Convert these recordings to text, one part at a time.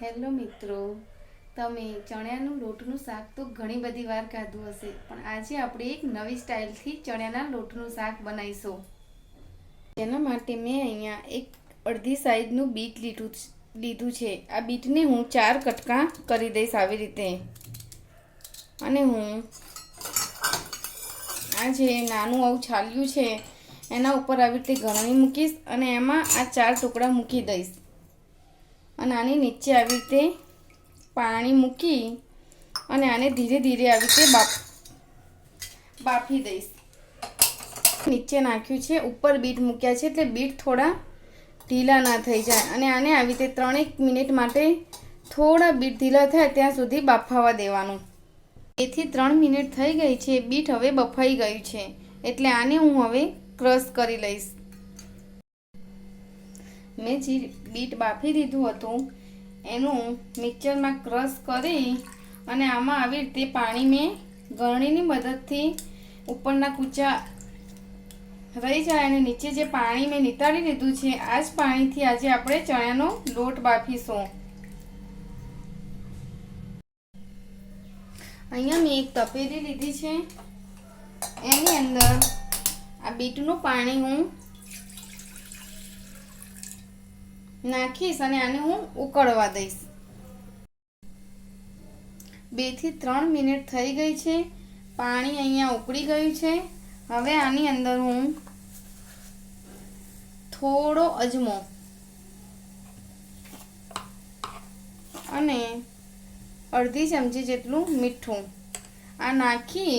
Hello મિત્રો, તમે ચણ્યાનું લોટનું શાક તો ઘણી બધી વાર ખાધું હશે, પણ આજે આપણે એક નવી સ્ટાઇલથી ચણ્યાના લોટનું શાક બનાવીશું. તેના માટે મેં અહીંયા એક અડધી સાઈઝનું બીટ લીધું લીધું છે. આ બીટને હું ચાર કટકા કરી દઈશ આવી રીતે. અને હું આ જે નાનું આવું છાલ્યું છે, એના ઉપર આવી રીતે ગરણી મૂકીશ અને એમાં આ ચાર ટુકડા મૂકી દઈશ. અને આની નીચે આવી રીતે પાણી મૂકી અને આને ધીરે ધીરે આવી રીતે બાફ બાફી દઈશ. નીચે નાખ્યું છે, ઉપર બીટ મૂક્યા છે એટલે બીટ થોડા ઢીલા ના થઈ જાય અને આને આવી રીતે ત્રણેક મિનિટ માટે થોડા બીટ ઢીલા થાય ત્યાં સુધી બાફાવા દેવાનું. એથી ત્રણ મિનિટ થઈ ગઈ છે, બીટ હવે બફાઈ ગયું છે એટલે આને હું હવે ક્રશ કરી લઈશ. મેં જે બીટ બાફી દીધું હતું, એનું મિક્સરમાં ક્રશ કરી અને આમાં આવી રીતે પાણી મેં ગરણીની મદદથી ઉપરના કૂચા રહી જાય અને નીચે જે પાણી મેં નિતાળી લીધું છે, આ જ પાણીથી આજે આપણે ચણાનો લોટ બાફીશું. અહીંયા મેં એક તપેલી લીધી છે. એની અંદર આ બીટનું પાણી હું નાખીશ અને આને હું ઉકળવા દઈશ. બેથી ત્રણ મિનિટ થઈ ગઈ છે. પાણી અહીંયા ઉકળી ગયું છે. હવે આની અંદર હું થોડો અજમો અને અડધી ચમચી જેટલું મીઠું આ નાખી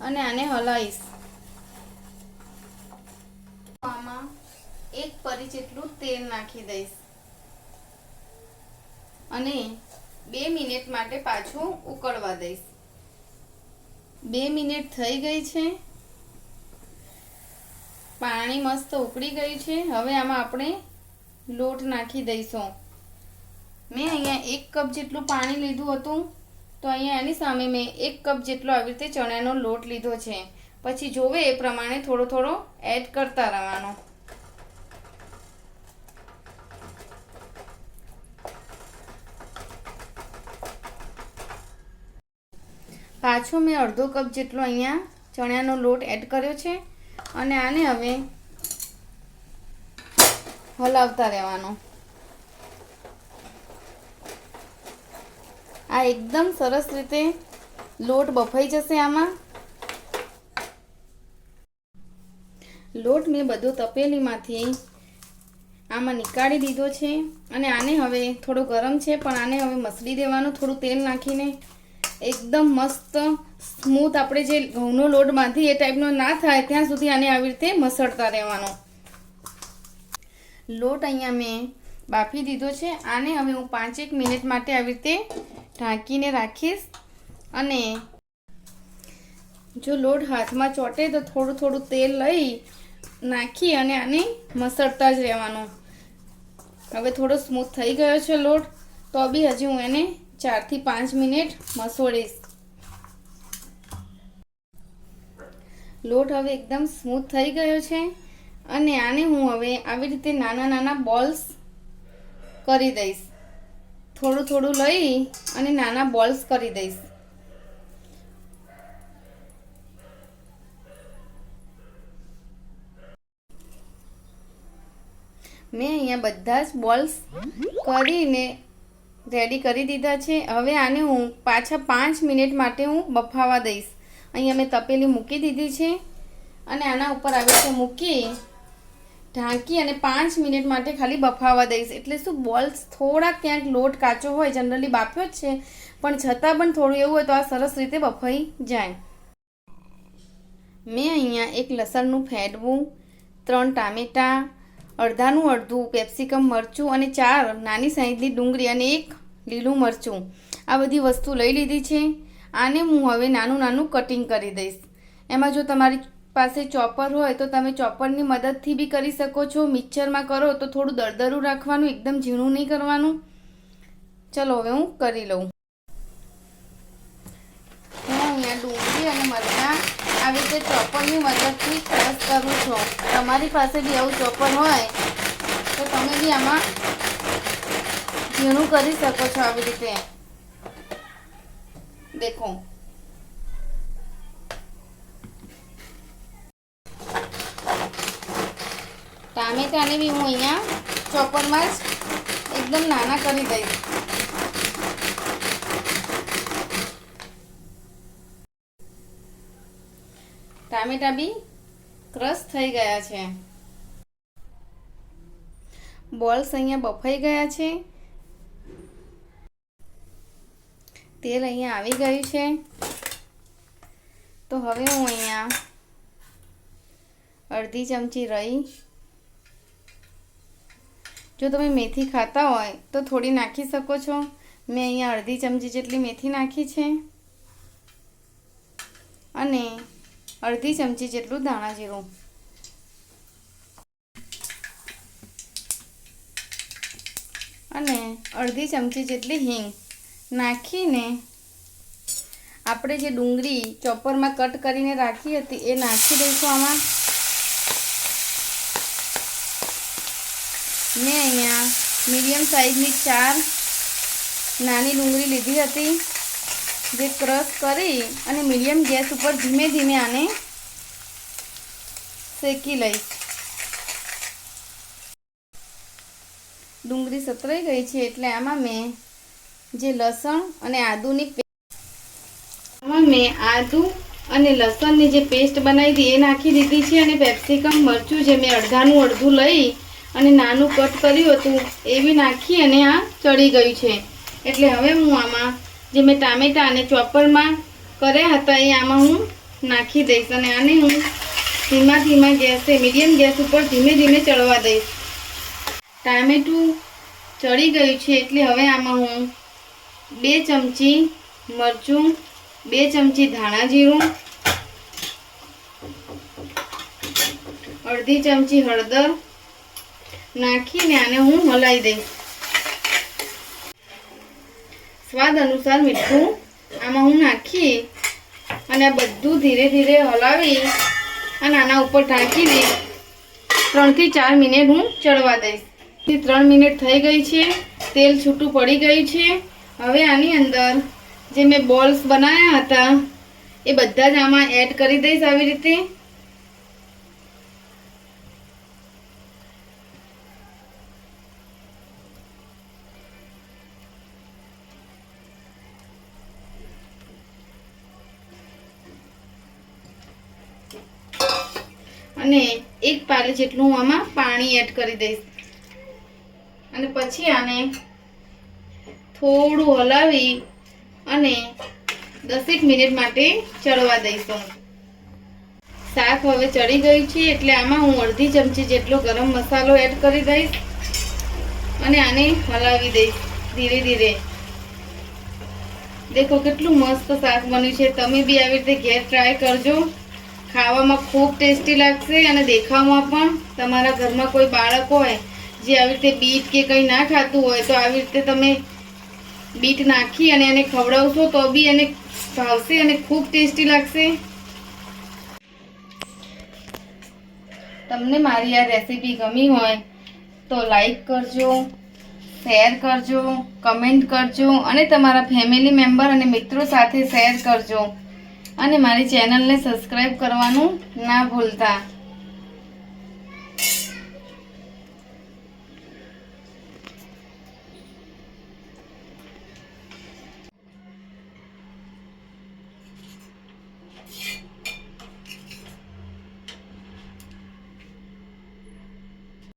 અને આને હલાવીશ. આમાં એક પરી જેટલું તેલ નાખી દઈશ. અને બે મિનિટ માટે પાછું ઉકળવા દઈશ. બે મિનિટ થઈ ગઈ છે. પાણી મસ્ત ઉકળી ગયું છે. હવે આમાં આપણે લોટ નાખી દઈશું. મેં અહીંયા એક કપ જેટલું પાણી લીધું હતું. તો અહીંયા એની સામે મેં એક કપ જેટલો આવી રીતે ચણાનો લોટ લીધો છે. પછી જોવે એ પ્રમાણે થોડો થોડો એડ કરતા રહેવાનો. પાછો મેં અડધો કપ જેટલો અહીંયા ચણાનો લોટ એડ કર્યો છે અને આને હવે હલાવતા રહેવાનો. આ એકદમ સરસ રીતે લોટ બફાઈ જશે આમાં. લોટ મેં બધો તપેલીમાંથી આમાં નીકાળી દીધો છે અને આને હવે થોડો ગરમ છે પણ આને હવે મસળી દેવાનું, થોડું તેલ નાખીને એકદમ મસ્ત સ્મૂથ આપણે જે ઘઉંનો લોટ બાંધી એ ટાઈપનો ના થાય, ત્યાં સુધી આને આવી રીતે મસળતા રહેવાનો. લોટ અહીંયા મેં બાફી દીધો છે. આને હવે હું પાંચેક મિનિટ માટે આવી રીતે ઢાંકીને રાખીશ. અને જો લોટ હાથમાં ચોટે તો થોડું થોડું તેલ લઈ નાખી અને આને મસળતા જ રહેવાનું. હવે થોડો સ્મૂથ થઈ ગયો છે લોટ, તો બી હજી હું એને ચારથી પાંચ મિનિટ મસોડીશ. લોટ હવે એકદમ સ્મૂથ થઈ ગયો છે અને આને હું હવે આવી રીતે નાના નાના બોલ્સ કરી દઈશ. થોડું થોડું લઈ અને નાના બોલ્સ કરી દઈશ. મેં અહીંયા બધા જ બોલ્સ કરીને રેડી કરી દીધા છે. હવે આને હું પાછા પાંચ મિનિટ માટે હું બફાવા દઈશ. અહીંયા મેં તપેલી મૂકી દીધી છે અને આના ઉપર આવી રીતે મૂકી ઢાંકી અને પાંચ મિનિટ માટે ખાલી બફાવા દઈશ. એટલે શું બોલ્સ થોડા ક્યાંક લોટ કાચો હોય, જનરલી બાફ્યો જ છે, પણ છતાં પણ થોડું એવું હોય તો આ સરસ રીતે બફાઈ જાય. મેં અહીંયા એક લસણનું ફેંડવું ત્રણ ટામેટાં અડધાનું અડધું, કેપ્સિકમ, મરચું અને ચાર નાની સાઈઝની ડુંગળી અને એક લીલું મરચું. આ બધી વસ્તુ લઈ લીધી છે. આને હું હવે નાનું નાનું કટિંગ કરી દઈશ. એમાં જો તમારી પાસે ચોપર હોય તો તમે ચોપરની મદદથી બી કરી શકો છો. મિક્સરમાં કરો તો થોડું દરદરું રાખવાનું, એકદમ ઝીણું નહીં કરવાનું. ચલો હવે હું કરી લઉં હું અહીંયા ડુંગળી અને મરચાં આવી રીતે ચોપરની મદદથી ક્રશ કરું છું. તમારી પાસે બી આવું ચોપર હોય, તો તમે બી આમાં ઝીણું કરી શકો છો આવી રીતે. દેખો. ટામેટાને બી હું અહીંયા ચોપરમાં જ એકદમ નાના કરી દઈશ. ટામેટા બી ક્રશ થઈ ગયા છે. બોલ્સ અહીંયા બફાઈ ગયા છે. તેલ અહીંયા આવી ગયું છે. તો હવે હું અહીંયા અડધી ચમચી રહી. જો તમે મેથી ખાતા હોય તો થોડી નાખી શકો છો. મેં અહીંયા અડધી ચમચી જેટલી મેથી નાખી છે. અને અડધી ચમચી જેટલું ધાણા જીરું. અને અડધી ચમચી જેટલી હિંગ નાખીને આપણે જે ડુંગળી ચોપરમાં કટ કરીને રાખી હતી એ નાખી દઈશું આમાં. મેં અહીંયા મીડિયમ સાઈઝની ચાર નાની ડુંગળી લીધી હતી. જે ક્રશ કરી અને મીડિયમ ગેસ ઉપર ધીમે ધીમે આને શેકી લઈશ. ડુંગળી સતરાઈ ગઈ છે એટલે આમાં મેં જે લસણ અને આદુની આમાં મેં આદુ અને લસણની જે પેસ્ટ બનાવી હતી એ નાખી દીધી છે અને પેપ્સિકમ મરચું જે મેં અડધાનું અડધું લઈ અને નાનું કટ કર્યું હતું, એ બી નાખી અને આ ચડી ગયું છે. એટલે હવે હું આમાં જે મેં ટામેટા અને ચોપરમાં કર્યા હતા, એ આમાં હું નાખી દઈશ અને આને હું ધીમા ધીમા ગેસે મીડિયમ ગેસ ઉપર ધીમે ધીમે ચડવા દઈશ. ટામેટું ચડી ગયું છે એટલે હવે આમાં હું બે ચમચી મરચું, બે ચમચી ધાણા જીરું, અડધી ચમચી હળદર નાખીને આને હું હલાવી દઈશ. સ્વાદ અનુસાર મીઠું આમાં હું નાખી અને બધું ધીરે ધીરે હલાવી અને આના ઉપર ઢાંકીને ત્રણથી ચાર મિનિટ હું ચડવા દઈશ. ત્રણ મિનિટ થઈ ગઈ છે, તેલ છૂટું પડી ગયું છે. હવે આની અંદર જે મેં બોલ્સ બનાવ્યા હતા, એ બધા જ આમાં એડ કરી દઈશ આવી રીતે. અને એક પાલી જેટલું હું આમાં પાણી એડ કરી દઈશ. અને પછી આને થોડું હલાવી અને દસેક મિનિટ માટે ચડવા દઈશું. શાક હવે ચડી ગયું છે એટલે આમાં હું અડધી ચમચી જેટલો ગરમ મસાલો એડ કરી દઈશ અને આને હલાવી દઈશ ધીરે ધીરે. દેખો કેટલું મસ્ત શાક બન્યું છે. તમે બી આવી રીતે ઘેર ટ્રાય કરજો. ખાવામાં ખૂબ ટેસ્ટી લાગશે અને દેખાવમાં પણ તમારા ઘરમાં કોઈ બાળક હોય, જે આવી રીતે બીટ કે કંઈ ના ખાતું હોય, તો આવી રીતે તમે બીટ નાખી અને એને ખવડાવશો તો બી એને ભાવશે અને ખૂબ ટેસ્ટી લાગશે. તમને મારી આ રેસીપી ગમી હોય, તો લાઈક કરજો, શેર કરજો, કમેન્ટ કરજો અને તમારા ફેમિલી મેમ્બર અને મિત્રો સાથે શેર કરજો. અને મારી ચેનલને સબસ્ક્રાઈબ કરવાનું ના ભૂલતા.